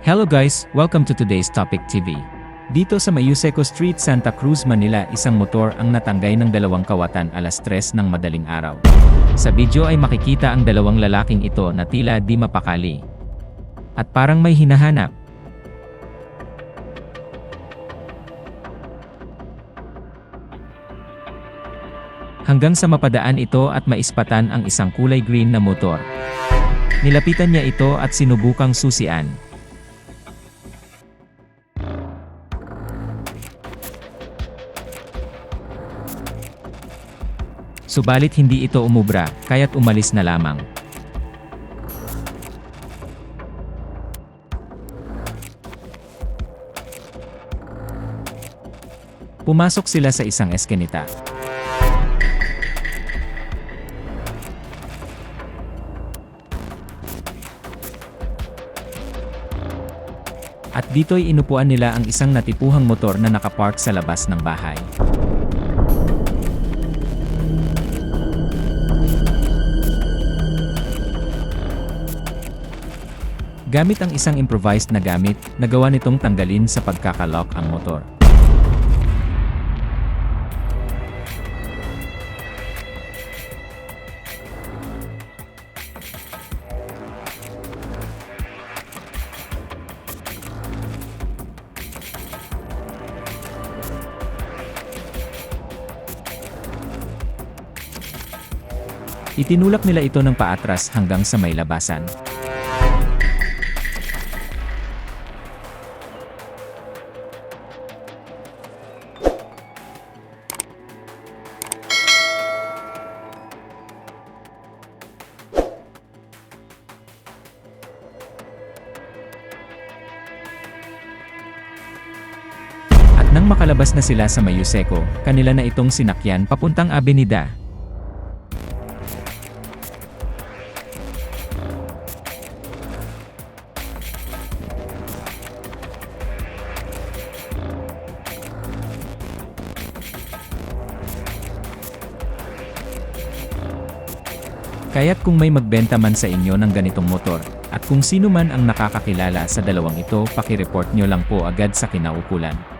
Hello guys, welcome to today's Topic TV. Dito sa Mayuseco Street, Santa Cruz, Manila, isang motor ang natanggay ng dalawang kawatan alas 3 ng madaling araw. Sa video ay makikita ang dalawang lalaking ito na tila di mapakali. At parang may hinahanap. Hanggang sa mapadaan ito at maispatan ang isang kulay green na motor. Nilapitan niya ito at sinubukang susian. Subalit hindi ito umubra, kaya't umalis na lamang. Pumasok sila sa isang eskinita. At dito'y inupuan nila ang isang natipuhang motor na nakapark sa labas ng bahay. Gamit ang isang improvised na gamit, nagawa nitong tanggalin sa pagkakalock ang motor. Itinulak nila ito ng paatras hanggang sa may labasan. Nang makalabas na sila sa Mayuseco, kanila na itong sinakyan papuntang Avenida. Kaya't kung may magbenta man sa inyo ng ganitong motor, at kung sino man ang nakakakilala sa dalawang ito, pakireport nyo lang po agad sa kinaukulan.